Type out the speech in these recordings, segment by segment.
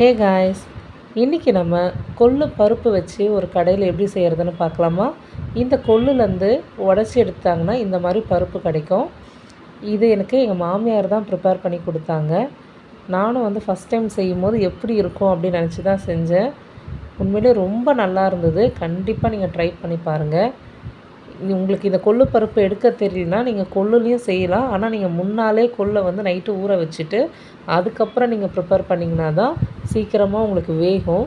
Hey guys இன்றைக்கி நம்ம கொள்ளு பருப்பு வச்சு ஒரு கடையில் எப்படி செய்கிறதுன்னு பார்க்கலாமா? இந்த கொள்ளுலேருந்து உடச்சி எடுத்தாங்கன்னா இந்த மாதிரி பருப்பு கிடைக்கும். இது எனக்கு எங்கள் மாமியார் தான் ப்ரிப்பேர் பண்ணி கொடுத்தாங்க. நானும் வந்து ஃபஸ்ட் டைம் செய்யும் போது எப்படி இருக்கும் அப்படின்னு நினச்சி தான் செஞ்சேன். உண்மையிலே ரொம்ப நல்லா இருந்தது. கண்டிப்பாக நீங்கள் ட்ரை பண்ணி பாருங்கள் உங்களுக்கு இந்த கொள்ளு பருப்பு எடுக்க தெரியலனா நீங்கள் கொள்ளுலேயும் செய்யலாம். ஆனால் நீங்கள் முன்னாலே கொள்ளை வந்து நைட்டு ஊற வச்சுட்டு அதுக்கப்புறம் நீங்கள் ப்ரிப்பேர் பண்ணிங்கன்னா தான் சீக்கிரமாக உங்களுக்கு வேகும்.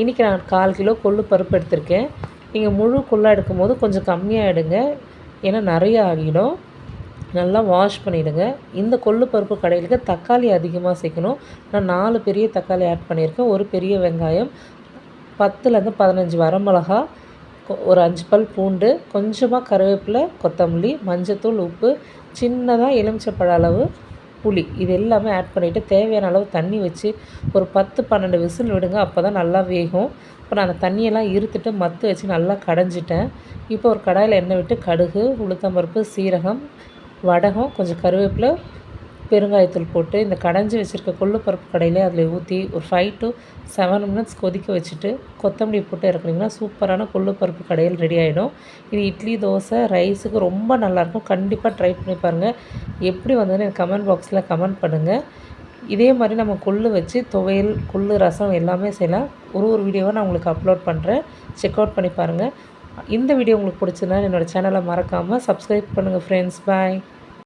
இன்றைக்கி நான் கால் கிலோ கொள்ளு பருப்பு எடுத்திருக்கேன். நீங்கள் முழு கொள்ளை எடுக்கும் போது கொஞ்சம் கம்மியாக எடுங்க. ஏன்னா நிறைய ஆகிடும். நல்லா வாஷ் பண்ணிவிடுங்க இந்த கொள்ளு பருப்பு கடையிலுக்கு தக்காளி அதிகமாக சேர்க்கணும். நான் நாலு பெரிய தக்காளி ஆட் பண்ணியிருக்கேன். ஒரு பெரிய வெங்காயம் பத்துலேருந்து பதினஞ்சு வரமிளகா ஒரு அஞ்சு பல் பூண்டு கொஞ்சமாக கருவேப்பிலை கொத்தமல்லி மஞ்சத்தூள் உப்பு சின்னதாக எலுமிச்சப்பழ அளவு புளி. இது எல்லாமே ஆட் பண்ணிவிட்டு தேவையான அளவு தண்ணி வச்சு ஒரு பத்து பன்னெண்டு விசில் விடுங்க. அப்போ தான் நல்லா வேகும். இப்போ நான் அந்த தண்ணியெல்லாம் இருத்துட்டு மத்து வச்சு நல்லா கடைஞ்சிட்டேன். இப்போ ஒரு கடாயில் எண்ணெய் விட்டு கடுகு உளுத்தம்பருப்பு சீரகம் வடகம் கொஞ்சம் கருவேப்பிலை பெருங்காயத்தூள் போட்டு இந்த கடைஞ்சி வச்சுருக்க கொள்ளு பருப்பு கடையிலே அதில் ஊற்றி ஒரு ஃபைவ் டு செவன் மினிட்ஸ் கொதிக்க வச்சுட்டு கொத்தமல்லி போட்டு இறக்குனீங்கன்னா சூப்பரான கொள்ளு பருப்பு கடையில் ரெடி ஆகிடும் இது இட்லி தோசை ரைஸுக்கு ரொம்ப நல்லாயிருக்கும். கண்டிப்பாக ட்ரை பண்ணி பாருங்கள் எப்படி வந்ததுன்னு எனக்கு கமெண்ட் பாக்ஸில் கமெண்ட் பண்ணுங்கள் இதே மாதிரி நம்ம கொள்ளு வச்சு துவையல் கொள்ளு ரசம் எல்லாமே செய்யலாம். ஒரு ஒரு வீடியோவை நான் உங்களுக்கு அப்லோட் பண்ணுறேன் செக் அவுட் பண்ணி பாருங்கள் இந்த வீடியோ உங்களுக்கு பிடிச்சதுனா என்னோடய சேனலை மறக்காமல் சப்ஸ்கிரைப் பண்ணுங்கள் ஃப்ரெண்ட்ஸ் பாய்